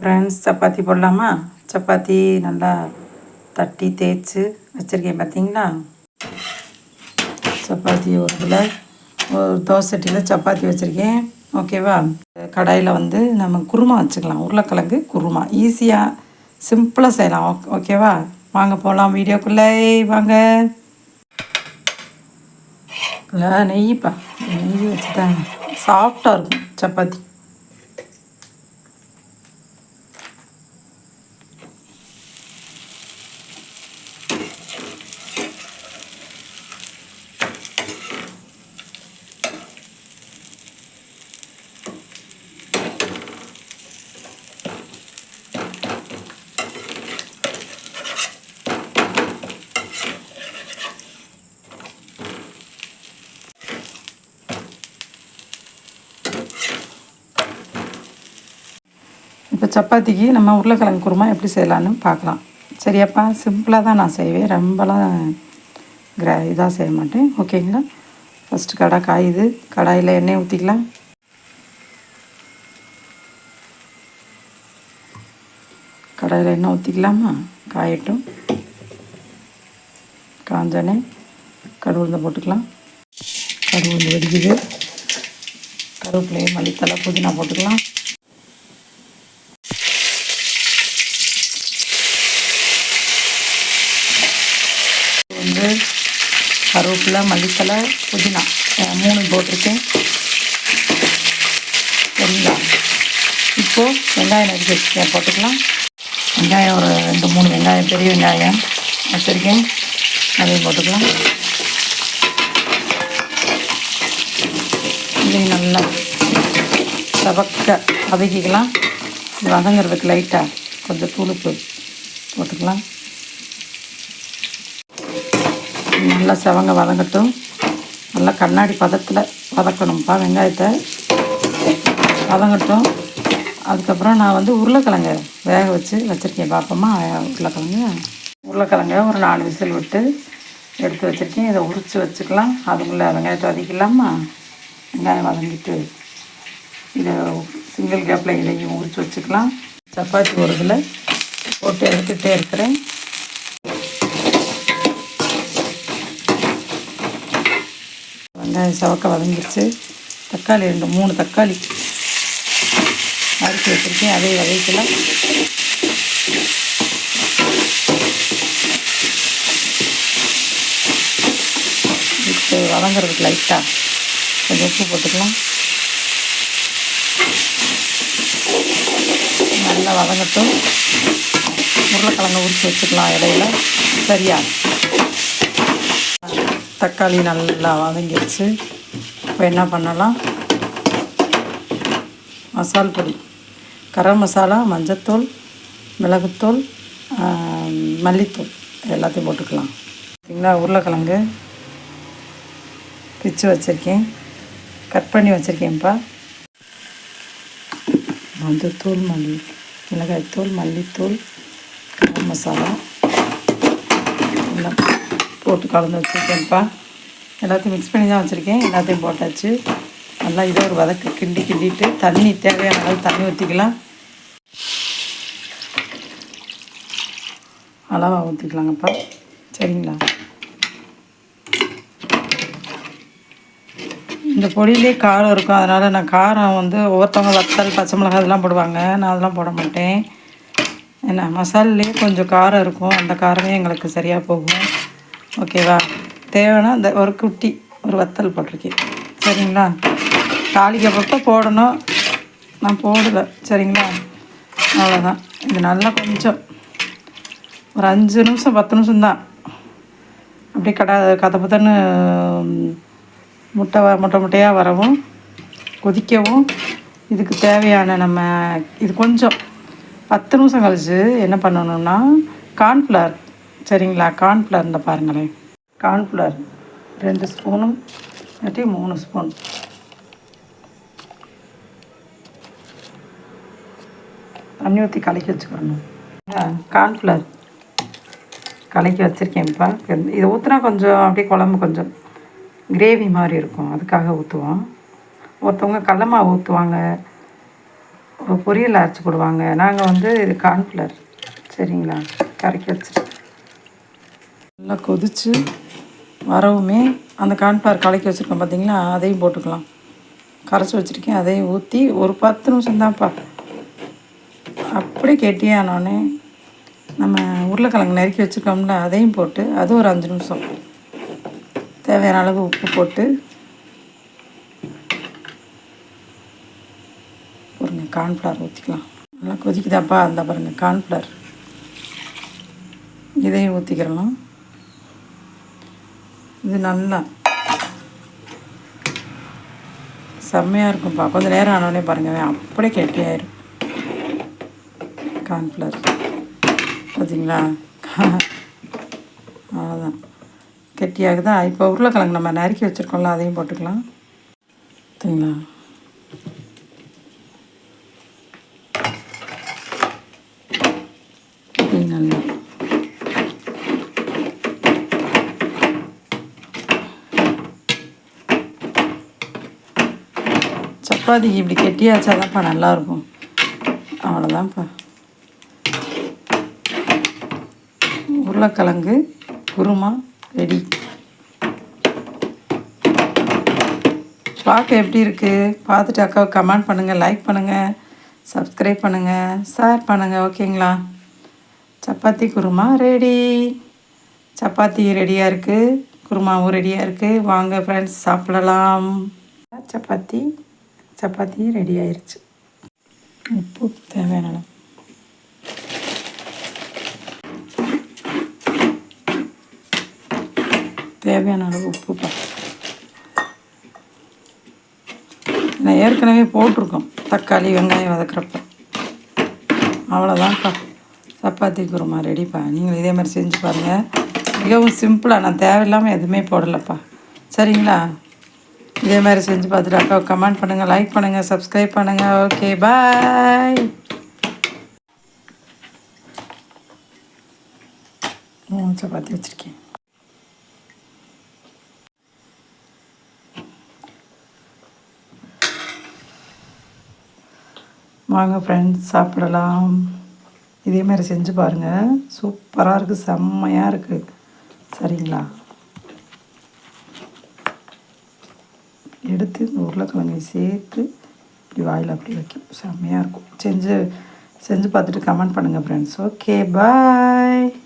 Friends chapati போடலாமா? சப்பாத்தி நல்லா தட்டி தேய்ச்சி வச்சுருக்கேன் பார்த்தீங்களா சப்பாத்தி ஒரு இதில் ஒரு தோசை சட்டியில் சப்பாத்தி வச்சுருக்கேன். ஓகேவா கடாயில் வந்து நம்ம குருமா வச்சுக்கலாம். உருளைக்கிழங்கு குருமா. ஈஸியாக சிம்பிளாக செய்யலாம். ஓக் ஓகேவா வாங்க போகலாம் வீடியோக்குள்ளே. வாங்க. நெய்ப்பா. நெய் வச்சு தான் சாஃப்டாக இருக்கும் சப்பாத்தி. இப்போ சப்பாத்திக்கு நம்ம உருளைக்கிழங்கு குருமா எப்படி செய்யலான்னு பார்க்கலாம். சரியாப்பா சிம்பிளாக தான் நான் செய்வேன். ரொம்பலாம் கிரா இதாக செய்ய மாட்டேன். ஓகேங்களா? ஃபஸ்ட்டு கடாய் காயுது கடாயில் எண்ணெய் ஊற்றிக்கலாம் கடாயில் எண்ணெய் ஊற்றிக்கலாமா காயட்டும். காஞ்சனே கருவுளுந்த போட்டுக்கலாம். கருவுளுந்து வெடிக்குது. கருவேப்பிலையை மல்லித்தலை புதினா போட்டுக்கலாம் வந்து கருவேப்பிலை மல்லித்தலை புதினா. மூணு போட்டிருக்கேன். சரிங்களா இப்போது வெங்காயம் நறுக்கி வச்சுருக்கேன். போட்டுக்கலாம். வெங்காயம் ஒரு ரெண்டு மூணு வெங்காயம் பெரிய வெங்காயம் வச்சுருக்கேன். அதையும் போட்டுக்கலாம். இதையும் நல்லா சவக்க வதக்கிக்கலாம் வதங்கிறதுக்கு லைட்டாக கொஞ்சம் தூளுப்பு போட்டுக்கலாம். நல்லா செவங்க வதங்கட்டும். நல்லா கண்ணாடி பதத்தில் வதக்கணும்ப்பா வெங்காயத்தை. வதங்கட்டும். அதுக்கப்புறம் நான் வந்து உருளைக்கிழங்கு வேக வச்சு வச்சுருக்கேன். பார்ப்போமா உருளைக்கிழங்கு. உருளைக்கிழங்க ஒரு நாலு விசில் விட்டு எடுத்து வச்சுருக்கேன். இதை உரித்து வச்சுக்கலாம். அதுக்குள்ளே வெங்காயத்தை வதக்கலாமா வெங்காயம் வதங்கிட்டு இதை சிங்கிள் கேப்பில் இதையும் உரித்து வச்சுக்கலாம். சப்பாத்தி ஒரு இதில் போட்டு எடுத்துகிட்டே இருக்கிறேன். வெங்காயம் சவக்க வதங்கிடுச்சு தக்காளி ரெண்டு மூணு தக்காளி அரிசி வச்சுருக்கேன். அதே வதக்கலாம் இப்போ வதங்குறதுக்கு லைட்டாக கொஞ்சம் உப்பு போட்டுக்கலாம். நல்லா வதங்கட்டும். உருளைக்கிழங்கு உரிச்சு வச்சுக்கலாம் இடையில சரியா? தக்காளி நல்லா வதங்கிடுச்சு இப்போ என்ன பண்ணலாம்? மசால் பொடி. கரம் மசாலா மஞ்சத்தூள் மிளகுத்தூள் மல்லித்தூள் எல்லாத்தையும் போட்டுக்கலாம். பார்த்திங்களா உருளைக்கிழங்கு பிச்சு வச்சுருக்கேன். கட் பண்ணி வச்சுருக்கேன்ப்பா. மஞ்சத்தூள் மல்லி மிளகாய்த்தூள் மல்லித்தூள் கரம் மசாலா எல்லாம் போட்டு கலந்து வச்சுருக்கேன்ப்பா எல்லாத்தையும் மிக்ஸ் பண்ணி தான் வச்சுருக்கேன். எல்லாத்தையும் போட்டாச்சு. நல்லா இதை ஒரு வதக்கு கிண்டி கிண்டிட்டு தண்ணி தேவையான அளவு தண்ணி ஊற்றிக்கலாம் அளவாக ஊற்றிக்கலாங்கப்பா சரிங்களா? இந்த பொடியிலே காரம் இருக்கும். அதனால் நான் காரம் வந்து ஒவ்வொருத்தவங்க வத்தல் பச்சை மிளகாய் அதெல்லாம் போடுவாங்க. நான் அதெல்லாம் போட மாட்டேன். என்ன மசாலிலே கொஞ்சம் காரம் இருக்கும். அந்த காரமே எங்களுக்கு சரியாக போகும். ஓகேவா? தேவைன்னா இந்த ஒரு குட்டி ஒரு வத்தல் போட்டிருக்கேன். சரிங்களா? தாளிக்கப்பப்போ போடணும். நான் போடலை. சரிங்களா? அவ்வளோதான் இது நல்லா கொஞ்சம். ஒரு அஞ்சு நிமிஷம் பத்து நிமிஷம் தான் அப்படியே கடா கதை பத்தன்னு முட்டை முட்டை முட்டையாக வரவும் கொதிக்கவும் இதுக்கு தேவையான நம்ம இது கொஞ்சம். பத்து நிமிஷம் கழிச்சு என்ன பண்ணணும்னா கார்ன்ஃப்ளவர் சரிங்களா? கார்ன்ஃப்ளவர் இந்த பாருங்களேன். கார்ன்ஃப்ளவர். ரெண்டு ஸ்பூனும் இல்லாட்டி மூணு ஸ்பூன். தண்ணி ஊற்றி கலக்கி வச்சுக்கிறணும் கார்ன்ஃப்ளவர். கலக்கி வச்சுருக்கேன்ப்பா இதை ஊற்றினா கொஞ்சம் அப்படியே குழம்பு கொஞ்சம் கிரேவி மாதிரி இருக்கும். அதுக்காக ஊற்றுவோம் ஒருத்தவங்க கடலமாவு ஊற்றுவாங்க ஒரு பொரியல் அரைச்சி போடுவாங்க. நாங்கள் வந்து இது கார்ன்ஃப்ளவர். சரிங்களா? கரைக்கி வச்சுட்டு நல்லா கொதித்து வரவுமே அந்த கார்ன்ஃப்ளவர் கலக்கி வச்சுருக்கோம் பார்த்தீங்களா அதையும் போட்டுக்கலாம். கரைச்சி வச்சுருக்கேன். அதையும் ஊற்றி ஒரு பத்து நிமிஷம் தான்ப்பா அப்படியே கெட்டியானோடனே நம்ம உருளைக்கிழங்கு நறுக்கி வச்சுருக்கோம்ல அதையும் போட்டு அது ஒரு அஞ்சு நிமிஷம். தேவையான அளவு உப்பு போட்டு பாருங்க கார்ன்ஃப்ளவர் ஊற்றிக்கலாம் நல்லா கொதிக்குதாப்பா? அந்த பாருங்கள் கார்ன்ஃப்ளவர் இதையும் ஊற்றிக்கிறலாம் இது நல்லா. செம்மையாக இருக்கும்ப்பா கொஞ்சம் நேரம் ஆனோடனே பாருங்கள் அப்படியே கெட்டியாயிரும் கார்ன்ஃப்ளவர் பார்த்தீங்களா அவ்வளோதான் கெட்டியாகுதா? இப்போ உருளைக்கிழங்கு நம்ம நறுக்கி வச்சுருக்கோம்ல அதையும் போட்டுக்கலாம். பார்த்தீங்களா இப்படி நல்லா சப்பாத்திக்கு இப்படி கெட்டியாச்சாதான்ப்பா நல்லாயிருக்கும். அவ்வளோதான்ப்பா. உருளைக்கிழங்கு குருமா ரெடி. பார்க்க எப்படி இருக்குது பார்த்துட்டு அக்கா கமெண்ட் பண்ணுங்கள் லைக் பண்ணுங்கள் சப்ஸ்கிரைப் பண்ணுங்கள் ஷேர் பண்ணுங்கள் ஓகேங்களா? சப்பாத்தி குருமா ரெடி சப்பாத்தி ரெடியாக இருக்குது குருமாவும் ரெடியாக இருக்குது வாங்க ஃப்ரெண்ட்ஸ் சாப்பிடலாம். சப்பாத்தி. சப்பாத்தி ரெடி ஆயிடுச்சு உப்பு தேவையான அளவு. தேவையான அளவு உப்புப்பா நான் ஏற்கனவே போட்டிருக்கோம். தக்காளி வெங்காயம் வதக்குறப்ப. அவ்வளோதான்ப்பா சப்பாத்தி குருமா ரெடிப்பா நீங்கள் இதே மாதிரி செஞ்சு பாருங்கள் மிகவும் சிம்பிளாக நான் தேவையில்லாமல் எதுவுமே போடலப்பா. சரிங்களா? இதே மாதிரி செஞ்சு பார்த்துட்டு அக்கா கமெண்ட் பண்ணுங்கள் லைக் பண்ணுங்கள் சப்ஸ்கிரைப் பண்ணுங்கள் ஓகே பாய் மூணு சப்பாத்தி வச்சுருக்கேன். வாங்க ஃப்ரெண்ட்ஸ் சாப்பிடலாம். இதே மாதிரி செஞ்சு பாருங்கள் சூப்பராக இருக்குது செம்மையாக இருக்குது சரிங்களா? எடுத்து இந்த உருளைக்கிழங்கை சேர்த்து இப்படி வாயில் அப்படி வைக்கும். செம்மையாக இருக்கும். செஞ்சு செஞ்சு பார்த்துட்டு கமெண்ட் பண்ணுங்கள் ஃப்ரெண்ட்ஸ் ஓகே பாய்